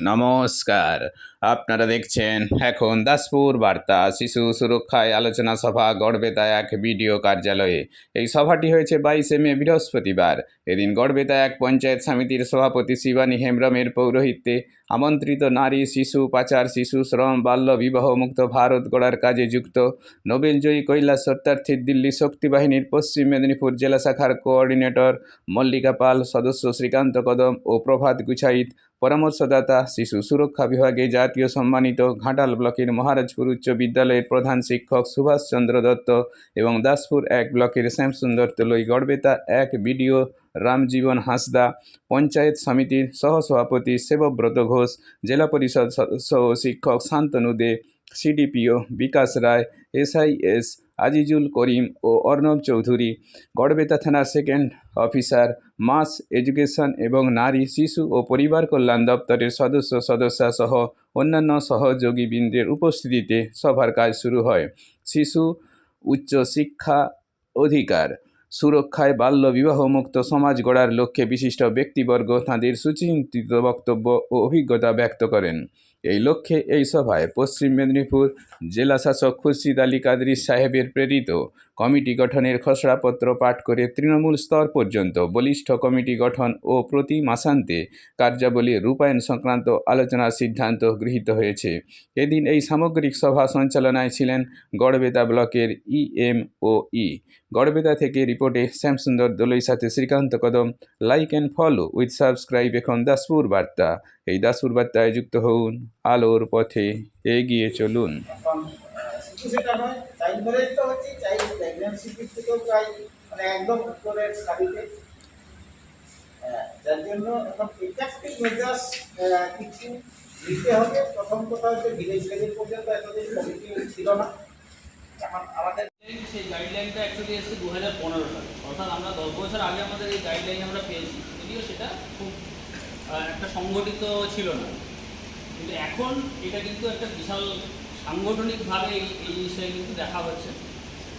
নমস্কার। আপনারা দেখছেন এখন দাসপুর বার্তা, শিশু সুরক্ষায় আলোচনা সভা গড়বেতা এক বিডিও কার্যালয়ে। এই সভাটি হয়েছে বাইশে মে, বৃহস্পতিবার। এদিন গড়বেতা এক পঞ্চায়েত সমিতির সভাপতি শিবানী হেমব্রমের পৌরোহিত্যে আমন্ত্রিত নারী, শিশু, পাচার, শিশু, শ্রম, বাল্য, বিবাহ মুক্ত ভারত গড়ার কাজে যুক্ত। নোবেলজয়ী কৈলাস সত্যার্থী দিল্লি শক্তি বাহিনীর পশ্চিম মেদিনীপুর জেলা শাখার কোঅর্ডিনেটর মল্লিকা পাল, সদস্য শ্রীকান্ত কদম ও প্রভাত গুছাইত পরামর্শদাতা শিশু সুরক্ষা বিভাগে জাতীয় সম্মানিত ঘাটাল ব্লকের মহারাজপুর উচ্চ বিদ্যালয়ের প্রধান শিক্ষক সুভাষচন্দ্র দত্ত এবং দাসপুর এক ব্লকের শ্যামসুন্দর তলই গড়বেতা এক বিডিও রামজীবন হাঁসদা, পঞ্চায়েত সমিতির সহসভাপতি সেবব্রত ঘোষ, জেলা পরিষদ ও শিক্ষক শান্তনু দে, সিডিপিও বিকাশ রায়, এসআইএস আজিজুল করিম ও অর্ণব চৌধুরী, গড়বেতা থানার সেকেন্ড অফিসার, মাস এডুকেশন এবং নারী, শিশু ও পরিবার কল্যাণ দপ্তরের সদস্য সদস্যা সহ অন্যান্য সহযোগীবৃন্দের উপস্থিতিতে সভার কাজ শুরু হয়। শিশু উচ্চ শিক্ষা অধিকার সুরক্ষায় বাল্য বিবাহমুক্ত সমাজ গড়ার লক্ষ্যে বিশিষ্ট ব্যক্তিবর্গ তাঁদের সুচিন্তিত বক্তব্য ও অভিজ্ঞতা ব্যক্ত করেন। এই লক্ষ্যে এই সভায় পশ্চিম মেদিনীপুর জেলা শাসক খুরশিদ আলী কাদরি সাহেবের প্রেরিত কমিটি গঠনের খসড়াপত্র পাঠ করে তৃণমূল স্তর পর্যন্ত বলিষ্ঠ কমিটি গঠন ও প্রতি মাসান্তে কার্যাবলী রূপায়ণ সংক্রান্ত আলোচনার সিদ্ধান্ত গৃহীত হয়েছে। এদিন এই সামগ্রিক সভা সঞ্চালনায় ছিলেন গড়বেতা ব্লকের ইএম ও ই। গড়বেতা থেকে রিপোর্টে শ্যামসুন্দর দোলই সাথে Srikanta Kadam, like and follow with subscribe এখন দাসপুর বার্তা। এই দাসপুর বার্তায় যুক্ত হন আলোর পথে এগিয়ে চলুন। সেটা নয় চাইল্ড ম্যারেজ তো হচ্ছে চাইল্ড প্রেগনেন্সি দিক থেকেও প্রায় মানে একদম উপরের সারিতে। হ্যাঁ, যার জন্য এখন এক্সাক্টিভ মেজার্স কিছু নিতে হবে। প্রথম কথা হচ্ছে ভিলেজ লেভেল পর্যন্ত এতদিন কমিটি ছিল না। এখন আমাদের সেই গাইডলাইনটা অ্যাকচুয়ালি এসেছে দু হাজার পনেরো সালে। অর্থাৎ আমরা দশ বছর আগে আমাদের এই গাইডলাইন আমরা পেয়েছি। যদিও সেটা খুব একটা সংগঠিত ছিল না। কিন্তু এখন এটা কিন্তু একটা বিশাল সাংগঠনিকভাবে এই এই জিনিসটা কিন্তু দেখা হচ্ছে।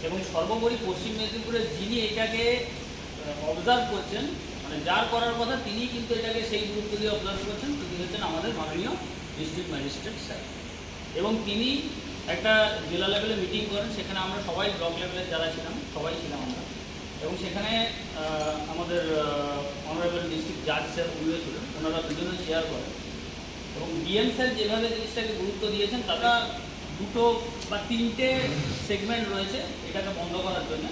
এবং সর্বোপরি পশ্চিম মেদিনীপুরের যিনি এটাকে অবজার্ভ করছেন মানে যার করার কথা তিনি কিন্তু এটাকে সেই গুরুত্ব দিয়ে অবজার্ভ করছেন। তিনি হচ্ছেন আমাদের মাননীয় ডিস্ট্রিক্ট ম্যাজিস্ট্রেট স্যার। এবং তিনি একটা জেলা লেভেলে মিটিং করেন, সেখানে আমরা সবাই ব্লক লেভেলের যারা ছিলাম, সবাই ছিলাম আমরা। এবং সেখানে আমাদের অনারেবল ডিস্ট্রিক্ট জাজ স্যার উনিও ছিলেন ওনারা দুজনে শেয়ার করেন। এবং ডিএম স্যার যেভাবে জিনিসটাকে গুরুত্ব দিয়েছেন তারা দুটো বা তিনটে সেগমেন্ট রয়েছে এটাকে বন্ধ করার জন্য।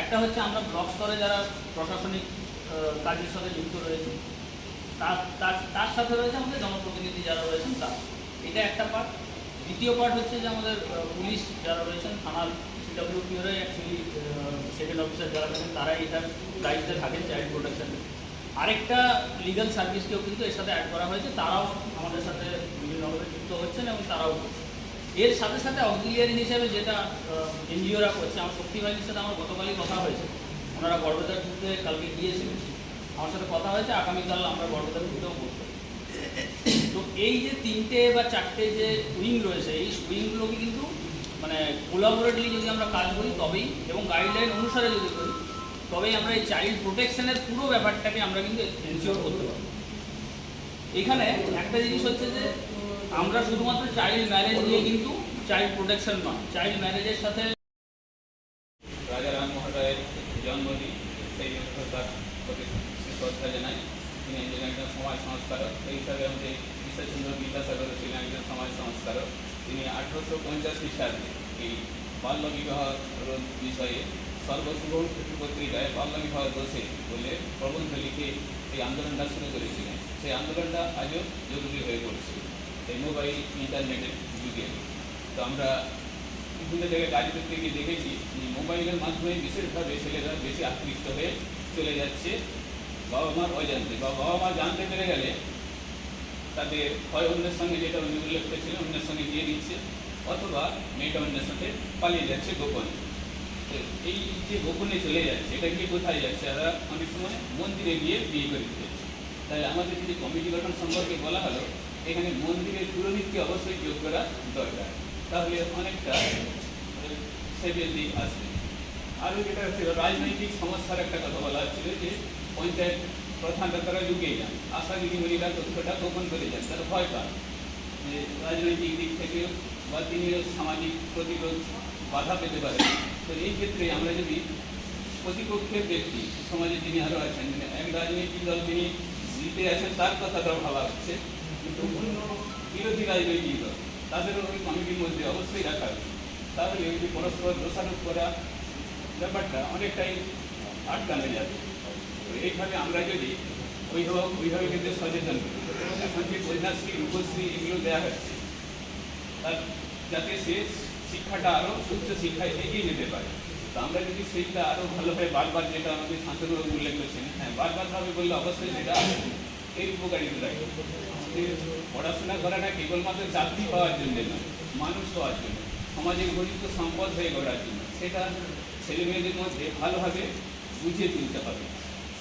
একটা হচ্ছে আমরা ব্লক স্তরে যারা প্রশাসনিক কাজের সাথে যুক্ত রয়েছে, তার তার তার সাথে রয়েছে আমাদের জনপ্রতিনিধি যারা রয়েছেন তারা। এটা একটা পার্ট দ্বিতীয় পার্ট হচ্ছে যে আমাদের পুলিশ যারা রয়েছেন, থানার সিডাব্লিউপিওরে অ্যাকচুয়ালি সেকেন্ড অফিসার যারা রয়েছেন, তারাই এটার দায়িত্বে থাকেন চাইল্ড প্রোটেকশনে আরেকটা লিগাল সার্ভিসকেও কিন্তু এর সাথে অ্যাড করা হয়েছে, তারাও আমাদের সাথে বিভিন্নভাবে যুক্ত হচ্ছেন এবং তারাও করছেন। এর সাথে সাথে অক্সিলিয়ারি হিসেবে যেটা এনজিওরা করছে, আমার শক্তি বাহিনীর সাথে আমার গতকালই কথা হয়েছে। ওনারা গর্ভদার টুতে কালকে গিয়েছিলেন। আমার সাথে কথা হয়েছে, আগামীকাল আমরা গর্ভদার টুতেও করব। তো এই যে তিনটে বা চারটে যে উইং রয়েছে, এই উইংগুলোকে কিন্তু মানে কোলাবোরেটলি যদি আমরা কাজ করি, তবেই এবং গাইডলাইন অনুসারে যদি করি, তবেই আমরা এই চাইল্ড প্রোটেকশনের পুরো ব্যাপারটাকে আমরা কিন্তু এনশিওর করতে পারব। এখানে একটা জিনিস হচ্ছে যে আমরা শুধুমাত্র চাইল্ড ম্যারেজ নিয়ে কিন্তু চাইল্ড প্রোটেকশন নয় চাইল্ড ম্যারেজের সাথে রাজা রাম মহোদয়ের জন্মদিন, সেই তার তিনি একজন একজন সমাজ সংস্কারক। সেই হিসাবে আমাদের ঈশ্বরচন্দ্র বিদ্যাসাগর ছিলেন একজন সমাজ সংস্কারক। তিনি আঠারোশো পঞ্চাশি সালে এই বাল্য বিবাহ বিষয়ে সর্বশুভ পত্রিকায় বাল্য বিবাহ দোষে বলে প্রবন্ধ লিখে এই আন্দোলনটা শুরু করেছিলেন। সেই আন্দোলনটা আজও জরুরি হয়ে পড়ছে। এই মোবাইল ইন্টারনেটের যুগে। তো আমরা বিভিন্ন জায়গায় কাজ করতে গিয়ে দেখেছি যে মোবাইলের মাধ্যমে বিশেষভাবে ছেলেরা বেশি আকৃষ্ট হয়ে চলে যাচ্ছে। বাবা মার অজান্তে বা বাবা মা জানতে পেরে গেলে তাদের হয় অন্যের সঙ্গে যেটা উনি উল্লেখ করেছিলেন অন্যের সঙ্গে দিয়ে দিচ্ছে, অথবা মেয়েটা অন্যের সাথে পালিয়ে যাচ্ছে গোপনে। এই যে গোপনে চলে যাচ্ছে, এটা গিয়ে কোথায় যাচ্ছে? তারা অনেক সময় মন্দিরে গিয়ে বিয়ে করে দিতে তাহলে আমাদের যদি কমিটি গঠন সম্পর্কে বলা হলো, এখানে মন্দিরের পুরোহিতকে অবশ্যই যোগ করা দরকার। তাহলে অনেকটা সেভের দিক আসবে আরও যেটা হচ্ছে, রাজনৈতিক সমস্যার একটা কথা বলা হচ্ছিল যে, পঞ্চায়েত প্রধানরা তারা লুকিয়ে যান আশা দিদিমণিরা তথ্যটা গোপন করে যান তারা ভয় পান। যে রাজনৈতিক দিক থেকে বা তিনিও সামাজিক প্রতিরোধ বাধা পেতে পারেন। তো এই ক্ষেত্রে আমরা যদি প্রতিপক্ষের ব্যক্তি সমাজে যিনি আরও আছেন মানে এক রাজনৈতিক দল তিনি জিতে আছেন তার কথাটাও ভাবা হচ্ছে। কিন্তু অন্য বিরোধী রাজনৈতিক দল তাদেরও ওই কমিটির মধ্যে অবশ্যই রাখা উচিত তাহলে ওই যে পরস্পর দোষারোপ করা ব্যাপারটা অনেকটাই আটকানো যাবে। এইভাবে আমরা যদি অভিভাবক অভিভাবকদের সচেতন করি। এখন যে কন্যাশ্রী রূপশ্রী এগুলো দেওয়া হচ্ছে তার যাতে সে শিক্ষাটা আরও উচ্চ শিক্ষায় এগিয়ে যেতে পারে। আমরা যদি সেইটা আরও ভালোভাবে বারবার যেটা আমাদের শান্তনুবাবু উল্লেখ করছেন হ্যাঁ বারবার ভাবে বললে অবশ্যই সেটা এর উপকারিতা আমাদের পড়াশোনা করাটা কেবলমাত্র চাকরি পাওয়ার জন্য নয় মানুষ হওয়ার জন্য সমাজের উপযুক্ত সম্পদ হয়ে গড়ার জন্য। সেটা ছেলে মেয়েদের মধ্যে ভালোভাবে বুঝিয়ে তুলতে হবে।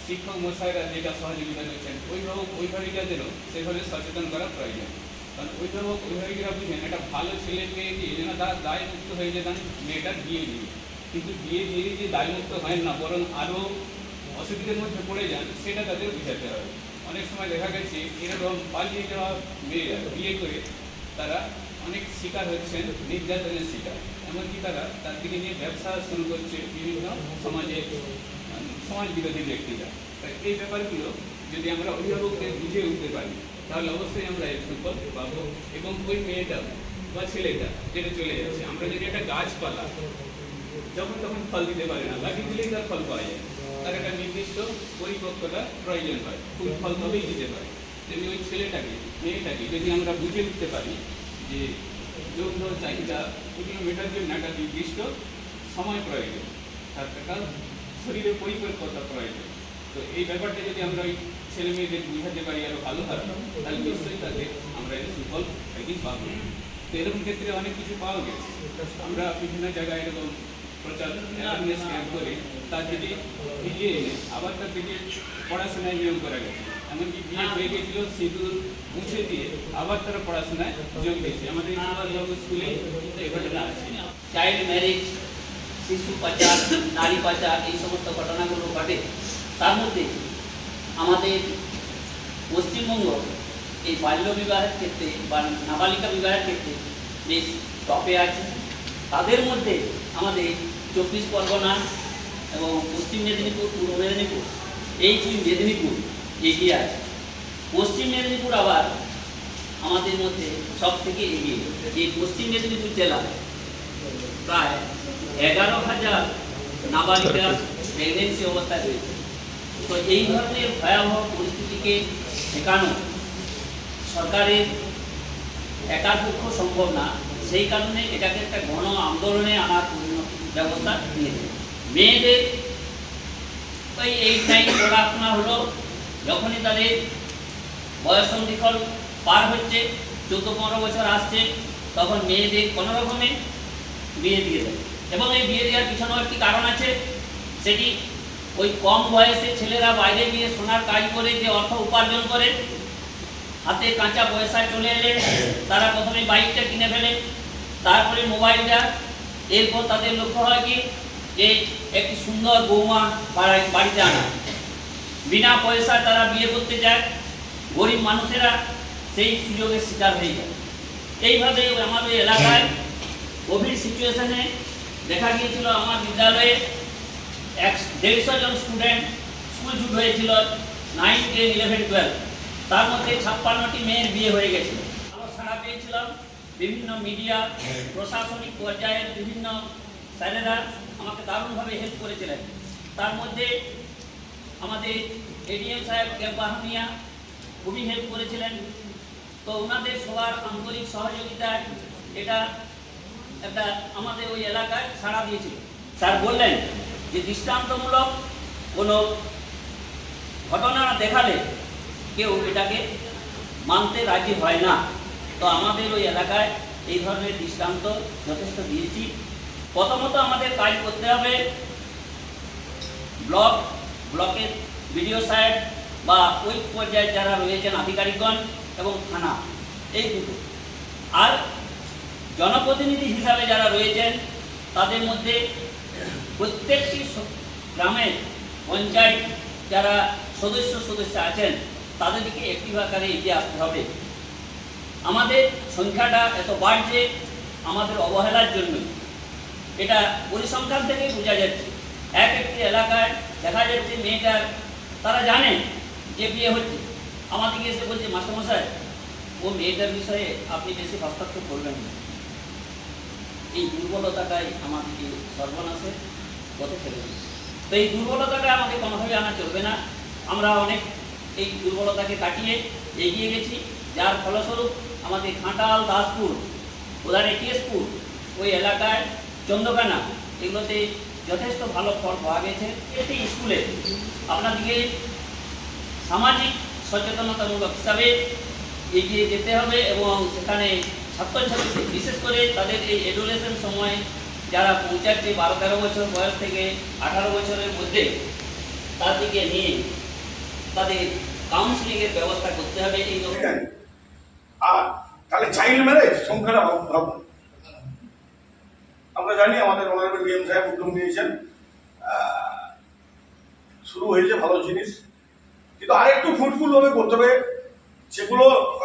শিক্ষক মশাইরা যেটা সহযোগিতা রয়েছেন অভিভাবক অভিভাবিকাদেরও সেভাবে সচেতন করা প্রয়োজন। কারণ অভিভাবক অভিভাবিকরা বুঝেন, একটা ভালো ছেলে মেয়ে দিয়ে যেন তারা দায় মুক্ত হয়ে যেতেন মেয়েটা বিয়ে দিয়ে কিন্তু বিয়ে দিয়ে যে দায়মুক্ত হয় না, বরং আরও অসুবিধার মধ্যে পড়ে যান, সেটা তাদের বুঝাতে হবে অনেক সময় দেখা গেছে, এরকম পালিয়ে যাওয়া মেয়েরা, বিয়ে করে তারা অনেক শিকার হচ্ছেন, নির্যাতনের শিকার। এমনকি তারা তার দিকে নিয়ে ব্যবসা শুরু করছে বিভিন্ন সমাজে সমাজ বিরোধী ব্যক্তিরা। তাই এই ব্যাপারগুলো যদি আমরা অভিভাবকদের বুঝে উঠতে পারি, তাহলে অবশ্যই আমরা এর সুফল পাবো এবং ওই মেয়েটা বা ছেলেটা যেটা চলে যাচ্ছে, আমরা যদি একটা গাছপালা যখন তখন ফল দিতে পারে না লাগিয়ে দিলেই তার ফল পাওয়া যায়। তার একটা নির্দিষ্ট পরিপক্কতা প্রয়োজন হয় ফুল ফল তবেই দিতে পারে। যদি ওই ছেলেটাকে, মেয়েটাকে যদি আমরা বুঝে উঠতে পারি যে যৌন চাহিদা এগুলো মেটার জন্য একটা নির্দিষ্ট, সময় প্রয়োজন, তার একটা শরীরের পরিপক্কতা প্রয়োজন। তো এই ব্যাপারটা যদি আমরা ওই ছেলে মেয়েদের বুঝাতে পারি আরও ভালো হয়, তাহলে নিশ্চয়ই তাদের আমরা এর সুফল একদিন পাবো। তো এরকম ক্ষেত্রে অনেক কিছু পাওয়া গেছে। আমরা বিভিন্ন জায়গায় এরকম প্রচার অ্যাওয়ারনেস ক্যাম্প করে তার যদি ফিরিয়ে এনে আবার তার দিকে পড়াশোনায় নিয়োগ করা গেছে। এমনকি বিয়ে হয়ে গেছিল সিঁদুর মুছে দিয়ে আবার তারা পড়াশোনায় যোগ দিয়েছে। আমাদের সুভাষবাবু স্কুলে ঘটনা আছে। চাইল্ড ম্যারেজ শিশু পাচার, নারী পাচার, এই সমস্ত ঘটনাগুলো ঘটে। তার মধ্যে আমাদের পশ্চিমবঙ্গ এই বাল্য বিবাহের ক্ষেত্রে বা নাবালিকা বিবাহের ক্ষেত্রে বেশ টপে আছে। তাদের মধ্যে আমাদের চব্বিশ পরগনা এবং পশ্চিম মেদিনীপুর, পূর্ব মেদিনীপুর, এই তিন মেদিনীপুর এগিয়ে আছে। পশ্চিম মেদিনীপুর আবার আমাদের মধ্যে সব থেকে এগিয়ে। এই পশ্চিম মেদিনীপুর জেলা প্রায় এগারো হাজার নাবালিকা প্রেগনেন্সি অবস্থায় রয়েছে। তো এই ধরনের ভয়াবহ পরিস্থিতিকে ঠেকানো সরকারের একার পক্ষ সম্ভব না। সেই কারণে এটাকে একটা গণ আন্দোলনে আনার ব্যবস্থা নিয়েছে মেয়েদের ওই এই টাইম পড়াশোনা হলো, যখনই তাদের বয়স বয়সন্ধিক্ষণ পার হচ্ছে, চোদ্দ পনেরো বছর আসছে, তখন মেয়েদের কোনো রকমে বিয়ে দিয়ে দেয়। এবং এই বিয়ে দেওয়ার পিছনেও একটি কারণ আছে, সেটি ওই কম বয়সে ছেলেরা বাইরে গিয়ে সোনার কাজ করে, যে অর্থ উপার্জন করে, হাতে কাঁচা পয়সায় চলে এলে, তারা প্রথমে বাইকটা কিনে ফেলে তারপরে মোবাইলটা, এরপর তাদের লক্ষ্য হয় কি? যে একটি সুন্দর বৌমা বাড়িতে আনা। বিনা পয়সায় তারা বিয়ে করতে যায়। গরিব মানুষেরা সেই সুযোগের শিকার হয়ে যায়। এইভাবে আমাদের এলাকায় কোভিড সিচুয়েশনে দেখা গিয়েছিল আমার বিদ্যালয়ে এক দেড়শো জন স্টুডেন্ট স্কুল ছুট হয়েছিল নাইন টেন ইলেভেন টুয়েলভ তার মধ্যে ছাপ্পান্নটি মেয়ের বিয়ে হয়ে গেছিল। ভালো সাড়া পেয়েছিলাম। বিভিন্ন মিডিয়া প্রশাসনিক পর্যায়ের বিভিন্ন স্যারেরা আমাকে দারুণভাবে হেল্প করেছিলেন। তার মধ্যে আমাদের এডিএম সাহেব বাহানিয়া খুবই হেল্প করেছিলেন। তো ওনাদের সবার আন্তরিক সহযোগিতায় এটা একটা আমাদের ওই এলাকায় সাড়া দিয়েছিল। স্যার বললেন যে দৃষ্টান্তমূলক কোনো ঘটনা দেখালে কেউ এটাকে মানতে রাজি হয় না। তো আমাদের ওই এলাকায় এই ধরনের দৃষ্টান্ত যথেষ্ট দিয়েছি। প্রথমত আমাদের কাজ করতে হবে ব্লক, ব্লকের বিডিও সাহেব বা ওই পর্যায়ে যারা রয়েছেন আধিকারিকগণ এবং থানা, এই দুটো। আর জনপ্রতিনিধি হিসাবে যারা রয়েছেন, তাদের মধ্যে প্রত্যেকটি গ্রামে পঞ্চায়েত যারা সদস্য সদস্য আছেন তাদেরকে একটি আকারে এগিয়ে আসতে হবে। আমাদের সংখ্যাটা এত বাড়ছে আমাদের অবহেলার জন্য। এটা পরিসংখ্যান থেকে বোঝা যাচ্ছে। এক একটি এলাকায় দেখা যাচ্ছে মেয়েটার, তারা জানে যে বিয়ে হচ্ছে। আমাদেরকে এসে বলছে, মাস্টারমশাই, ও মেয়েটার বিষয়ে আপনি বেশি হস্তক্ষেপ করবেন না। এই দুর্বলতাটাই আমাদেরকে সর্বনাশের পথে ফেলে দিচ্ছে তো এই দুর্বলতাটা আমাদের কোনোভাবে আনা চলবে না। আমরা অনেক এই দুর্বলতাকে কাটিয়ে এগিয়ে গেছি। যার ফলস্বরূপ আমাদের ঘাটাল, দাসপুর ওদারে কেশপুর, ওই এলাকায় চন্দ্রকানা এগুলোতে যথেষ্ট ভালো ফল পাওয়া গেছে একটি স্কুলে। আপনাদেরকে সামাজিক সচেতনতামূলক হিসাবে এগিয়ে যেতে হবে এবং সেখানে ছাত্রছাত্রীদের, বিশেষ করে তাদের এই এডুলেশন সময় যারা পৌঁছাচ্ছে বারো তেরো বছর বয়স থেকে আঠারো বছরের মধ্যে, তাদেরকে নিয়ে তাদের কাউন্সিলিংয়ের ব্যবস্থা করতে হবে। এই লক্ষ্যে জানি। আর তাহলে চাইল্ড ম্যারেজ সংখ্যাটা ভাব ভাবুন আমরা জানি আমাদের অনারেবল ডিএম সাহেব উদ্যোগ নিয়েছেন শুরু হয়েছে ভালো জিনিস। কিন্তু আরেকটু ফুটফুল ভাবে করতে হবে।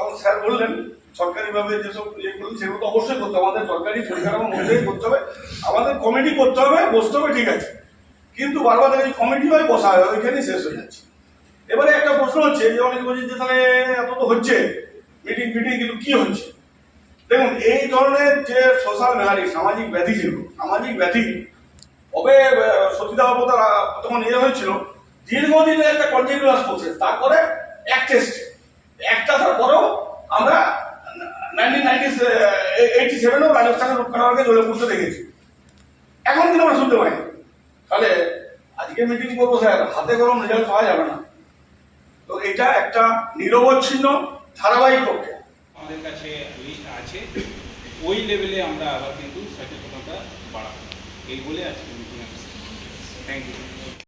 আমার স্যার বললেন, সরকারিভাবে যেসব ইয়ে করলেন, সেগুলো তো অবশ্যই করতে হবে। আমাদের সরকারি পরিকাঠামোর মধ্যেই করতে হবে। আমাদের কমিটি করতে হবে, বসতে হবে, ঠিক আছে। কিন্তু বারবার দেখা কমিটি হয় বসা হয়, ওইখানেই শেষ হয়ে যাচ্ছে। এবারে একটা প্রশ্ন হচ্ছে, যে অনেকে বলছে যে তাহলে এত তো হচ্ছে। মিটিং ফিটিং কিন্তু কি হচ্ছে দেখুন, এই ধরনের যে সোশ্যাল ম্যালারি সামাজিক ব্যাধি ছিল সামাজিক ব্যাধি কবে প্রথা তখন ইয়ে হয়েছিল দীর্ঘদিনের একটা কন্টিনিউয়াস প্রসেস তারপরে এক টেস্ট একটা তারপরেও আমরা নাইনটিন নাইনটি এইটি সেভেনেও রাজস্থানের রূপকারকে জলে পড়তে দেখেছি। এখন কিন্তু আমরা শুনতে পাইনি। তাহলে আজকে মিটিং করব স্যার, হাতে গরম রেজাল্ট পাওয়া যাবে না। তো এটা একটা নিরবচ্ছিন্ন ধারাবাহিক প্রক্রিয়া আমাদের কাছে লিস্ট আছে। ওই লেভেলে আমরা আবার কিন্তু সচেতনতা বাড়াবো। এই বলে আজকে থ্যাংক ইউ